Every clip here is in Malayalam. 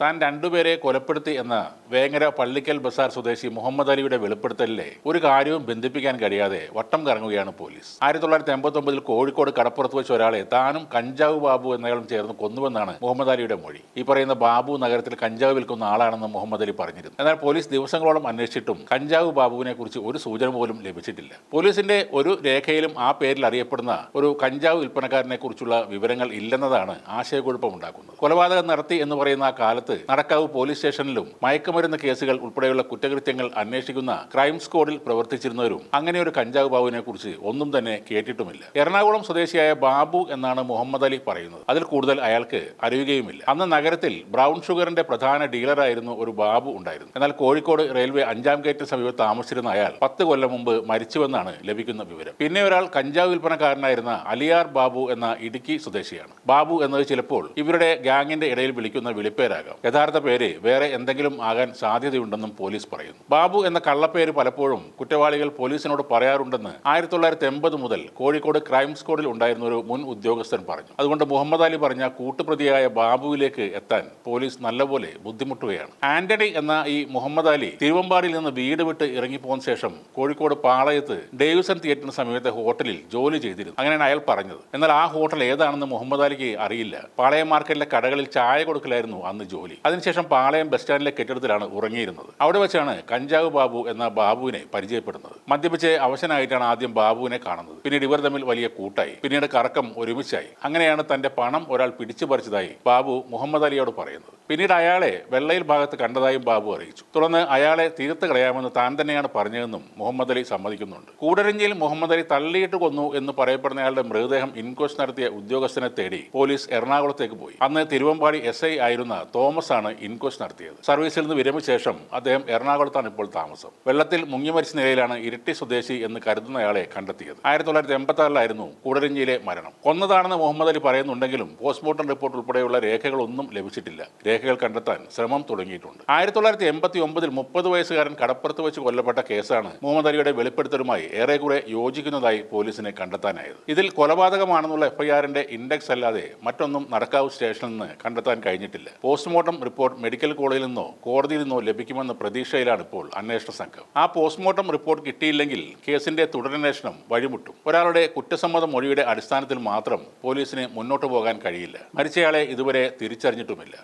താൻ രണ്ടുപേരെ കൊലപ്പെടുത്തി എന്ന വേങ്ങര പള്ളിക്കൽ ബസാർ സ്വദേശി മുഹമ്മദ് അലിയുടെ വെളിപ്പെടുത്തലിലെ ഒരു കാര്യവും ബന്ധിപ്പിക്കാൻ കഴിയാതെ വട്ടം കറങ്ങുകയാണ് പോലീസ്. ആയിരത്തി തൊള്ളായിരത്തി എൺപത്തൊമ്പതിൽ കോഴിക്കോട് കടപ്പുറത്ത് വെച്ച ഒരാളെ താനും കഞ്ചാവ് ബാബു എന്നയാളും ചേർന്ന് കൊന്നുവെന്നാണ് മുഹമ്മദ് അലിയുടെ മൊഴി. ഈ പറയുന്ന ബാബു നഗരത്തിൽ കഞ്ചാവ് വിൽക്കുന്ന ആളാണെന്ന് മുഹമ്മദ് അലി പറഞ്ഞിരുന്നു. എന്നാൽ പോലീസ് ദിവസങ്ങളോളം അന്വേഷിച്ചിട്ടും കഞ്ചാവ് ബാബുവിനെ കുറിച്ച് ഒരു സൂചന പോലും ലഭിച്ചിട്ടില്ല. പോലീസിന്റെ ഒരു രേഖയിലും ആ പേരിൽ അറിയപ്പെടുന്ന ഒരു കഞ്ചാവ് വിൽപ്പനക്കാരനെ കുറിച്ചുള്ള വിവരങ്ങൾ ഇല്ലെന്നതാണ് ആശയക്കുഴപ്പമുണ്ടാക്കുന്നത്. കൊലപാതകം നടത്തി എന്ന് പറയുന്ന ആ കാലത്ത് നടക്കാവ് പോലീസ് സ്റ്റേഷനിലും മയക്കുമരുന്ന് കേസുകൾ ഉൾപ്പെടെയുള്ള കുറ്റകൃത്യങ്ങൾ അന്വേഷിക്കുന്ന ക്രൈം സ്ക്വാഡിൽ പ്രവർത്തിച്ചിരുന്നവരും അങ്ങനെ ഒരു കഞ്ചാവ് ബാബുവിനെ കുറിച്ച് ഒന്നും തന്നെ കേട്ടിട്ടുമില്ല. എറണാകുളം സ്വദേശിയായ ബാബു എന്നാണ് മുഹമ്മദ് അലി പറയുന്നത്. അതിൽ കൂടുതൽ അയാൾക്ക് അറിയുകയുമില്ല. അന്ന് നഗരത്തിൽ ബ്രൗൺ ഷുഗറിന്റെ പ്രധാന ഡീലറായിരുന്നു ഒരു ബാബു ഉണ്ടായിരുന്നു എന്നാൽ കോഴിക്കോട് റെയിൽവേ അഞ്ചാം ഗേറ്റിന് സമീപം താമസിച്ചിരുന്ന അയാൾ പത്ത് കൊല്ലം മുമ്പ് മരിച്ചുവെന്നാണ് ലഭിക്കുന്ന വിവരം. പിന്നെ ഒരാൾ കഞ്ചാവ് വിൽപ്പനക്കാരനായിരുന്ന അലിയാർ ബാബു എന്ന ഇടുക്കി സ്വദേശിയാണ്. ബാബു എന്നത് ചിലപ്പോൾ ഇവരുടെ ഗ്യാങ്ങിന്റെ ഇടയിൽ വിളിക്കുന്ന വിളിപ്പേരാകാം. യഥാർത്ഥ പേര് വേറെ എന്തെങ്കിലും ആകാൻ സാധ്യതയുണ്ടെന്നും പോലീസ് പറയുന്നു. ബാബു എന്ന കള്ളപ്പേര് പലപ്പോഴും കുറ്റവാളികൾ പോലീസിനോട് പറയാറുണ്ടെന്ന് ആയിരത്തി തൊള്ളായിരത്തി എൺപത് മുതൽ കോഴിക്കോട് ക്രൈം സ്ക്വാഡിൽ ഉണ്ടായിരുന്ന ഒരു മുൻ ഉദ്യോഗസ്ഥൻ പറഞ്ഞു. അതുകൊണ്ട് മുഹമ്മദ് അലി പറഞ്ഞ കൂട്ടുപ്രതിയായ ബാബുവിലേക്ക് എത്താൻ പോലീസ് നല്ലപോലെ ബുദ്ധിമുട്ടുകയാണ്. ആന്റണി എന്ന ഈ മുഹമ്മദ് അലി തിരുവമ്പാടിയിൽ നിന്ന് വീട് വിട്ട് ഇറങ്ങിപ്പോന്ന ശേഷം കോഴിക്കോട് പാളയത്ത് ഡേവിസൺ തിയേറ്ററിന് സമീപത്തെ ഹോട്ടലിൽ ജോലി ചെയ്തിരുന്നു. അങ്ങനെയാണ് അയാൾ പറഞ്ഞത്. എന്നാൽ ആ ഹോട്ടൽ ഏതാണെന്ന് മുഹമ്മദ് അലിക്ക് അറിയില്ല. പാളയം മാർക്കറ്റിലെ കടകളിൽ ചായ കൊടുക്കലായിരുന്നു അന്ന് ജോലി. അതിനുശേഷം പാളയം ബസ് സ്റ്റാൻഡിലെ കെട്ടിടത്തിലാണ് ഉറങ്ങിയിരുന്നത്. അവിടെ വെച്ചാണ് കഞ്ചാവ് ബാബു എന്ന ബാബുവിനെ പരിചയപ്പെടുന്നത്. മദ്യപിച്ച് അവശനായിട്ടാണ് ആദ്യം ബാബുവിനെ കാണുന്നത്. പിന്നീട് ഇവർ തമ്മിൽ വലിയ കൂട്ടായി. പിന്നീട് കറക്കം ഒരുമിച്ചായി. അങ്ങനെയാണ് തന്റെ പണം ഒരാൾ പിടിച്ചു പറിച്ചതായി ബാബു മുഹമ്മദ് അലിയോട് പറയുന്നത്. പിന്നീട് അയാളെ വെള്ളയിൽ ഭാഗത്ത് കണ്ടതായും ബാബു അറിയിച്ചു. തുടർന്ന് അയാളെ തീർത്ത് കളയാമെന്ന് താൻ തന്നെയാണ് പറഞ്ഞതെന്നും മുഹമ്മദ് അലി സമ്മതിക്കുന്നുണ്ട്. കൂടരഞ്ഞിയിൽ മുഹമ്മദ് അലി തള്ളിയിട്ട് കൊന്നു എന്ന് പറയപ്പെടുന്നയാളുടെ മൃതദേഹം ഇൻക്വസ്റ്റ് നടത്തിയ ഉദ്യോഗസ്ഥനെ തേടി പോലീസ് എറണാകുളത്തേക്ക് പോയി. അന്ന് തിരുവമ്പാടി എസ് ഐ ആയിരുന്ന തോമസ് ആണ് ഇൻക്വസ്റ്റ് നടത്തിയത്. സർവീസിൽ നിന്ന് വിരമിച്ച ശേഷം അദ്ദേഹം എറണാകുളത്താണ് ഇപ്പോൾ താമസം. വെള്ളത്തിൽ മുങ്ങി മരിച്ച നിലയിലാണ് ഇരിട്ടി സ്വദേശി എന്ന് കരുതുന്നയാളെ കണ്ടെത്തിയത്. ആയിരത്തി തൊള്ളായിരത്തി എൺപത്തി മരണം. കൊന്നതാണെന്ന് മുഹമ്മദ് അലി പറയുന്നുണ്ടെങ്കിലും പോസ്റ്റ്മോർട്ടം റിപ്പോർട്ട് ഉൾപ്പെടെയുള്ള രേഖകളൊന്നും ലഭിച്ചിട്ടില്ല. രേഖകൾ കണ്ടെത്താൻ ശ്രമം തുടങ്ങിയിട്ടുണ്ട്. ആയിരത്തി തൊള്ളായിരത്തി എൺപത്തി ഒമ്പതിൽ മുപ്പത് വയസ്സുകാരൻ കടപ്പുറത്ത് വെച്ച് കൊല്ലപ്പെട്ട കേസാണ് മുഹമ്മദ് അലിയുടെ വെളിപ്പെടുത്തലുമായി ഏറെക്കുറെ യോജിക്കുന്നതായി പോലീസിനെ കണ്ടെത്താനായത്. ഇതിൽ കൊലപാതകമാണെന്നുള്ള എഫ്ഐആറിന്റെ ഇൻഡെക്സ് അല്ലാതെ മറ്റൊന്നും നടക്കാവ് സ്റ്റേഷനിൽ നിന്ന് കണ്ടെത്താൻ കഴിഞ്ഞിട്ടില്ല. പോസ്റ്റ്മോർട്ടം റിപ്പോർട്ട് മെഡിക്കൽ കോളേജിൽ നിന്നോ കോടതിയിൽ നിന്നോ ലഭിക്കുമെന്ന പ്രതീക്ഷയിലാണ് ഇപ്പോൾ അന്വേഷണ സംഘം. ആ പോസ്റ്റ്മോർട്ടം റിപ്പോർട്ട് കിട്ടിയില്ലെങ്കിൽ കേസിന്റെ തുടരന്വേഷണം വഴിമുട്ടും. ഒരാളുടെ കുറ്റസമ്മത മൊഴിയുടെ അടിസ്ഥാനത്തിൽ മാത്രം പോലീസിന് മുന്നോട്ട് പോകാൻ കഴിയില്ല. മരിച്ചയാളെ ഇതുവരെ തിരിച്ചറിഞ്ഞിട്ടുമില്ല.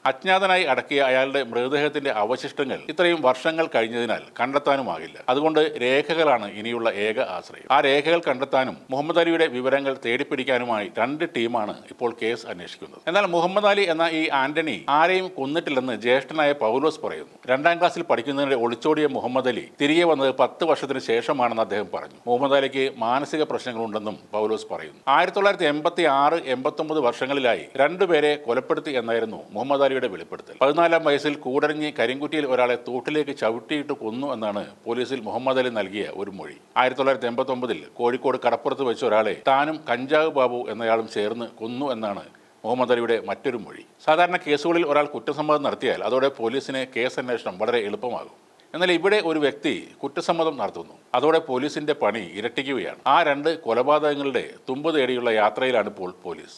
അജ്ഞാതനായി അടക്കിയ അയാളുടെ മൃതദേഹത്തിന്റെ അവശിഷ്ടങ്ങൾ ഇത്രയും വർഷങ്ങൾ കഴിഞ്ഞതിനാൽ കണ്ടെത്താനുമാകില്ല. അതുകൊണ്ട് രേഖകളാണ് ഇനിയുള്ള ഏക ആശ്രയം. ആ രേഖകൾ കണ്ടെത്താനും മുഹമ്മദ് അലിയുടെ വിവരങ്ങൾ തേടിപ്പിടിക്കാനുമായി രണ്ട് ടീമാണ് ഇപ്പോൾ കേസ് അന്വേഷിക്കുന്നത്. എന്നാൽ മുഹമ്മദ് അലി എന്ന ഈ ആന്റണി ആരെയും കൊന്നിട്ടില്ലെന്ന് ജ്യേഷ്ഠനായ പൗലോസ് പറയുന്നു. രണ്ടാം ക്ലാസ്സിൽ പഠിക്കുന്നതിനിടെ ഒളിച്ചോടിയ മുഹമ്മദ് അലി തിരികെ വന്നത് പത്ത് വർഷത്തിന് ശേഷമാണെന്ന് അദ്ദേഹം പറഞ്ഞു. മുഹമ്മദ് അലിക്ക് മാനസിക പ്രശ്നങ്ങളുണ്ടെന്നും പൗലോസ് പറയുന്നു. ആയിരത്തി തൊള്ളായിരത്തി എൺപത്തി ആറ് എൺപത്തൊമ്പത് വർഷങ്ങളിലായി രണ്ടുപേരെ കൊലപ്പെടുത്തി എന്നായിരുന്നു മുഹമ്മദ് അലിയുടെ വെളിപ്പെടുത്തൽ. പതിനാലാം വയസ്സിൽ കൂടരഞ്ഞി കരിങ്കുറ്റിയിൽ ഒരാളെ തൂട്ടിലേക്ക് ചവിട്ടിയിട്ട് കൊന്നു എന്നാണ് പോലീസിൽ മുഹമ്മദ് അലി നൽകിയ ഒരു മൊഴി. ആയിരത്തി തൊള്ളായിരത്തി കോഴിക്കോട് കടപ്പുറത്ത് വെച്ച ഒരാളെ താനും കഞ്ചാവ് ബാബു എന്നയാളും ചേർന്ന് കൊന്നു എന്നാണ് മുഹമ്മദ് അലിയുടെ മറ്റൊരു മൊഴി. സാധാരണ കേസുകളിൽ ഒരാൾ കുറ്റസമ്മതം നടത്തിയാൽ അതോടെ പോലീസിന് കേസ് അന്വേഷണം വളരെ എളുപ്പമാകും. എന്നാൽ ഇവിടെ ഒരു വ്യക്തി കുറ്റസമ്മതം നടത്തുന്നു. അതോടെ പോലീസിന്റെ പണി ഇരട്ടിക്കുകയാണ്. ആ രണ്ട് കൊലപാതകങ്ങളുടെ തുമ്പ് തേടിയുള്ള യാത്രയിലാണ് ഇപ്പോൾ പോലീസ്.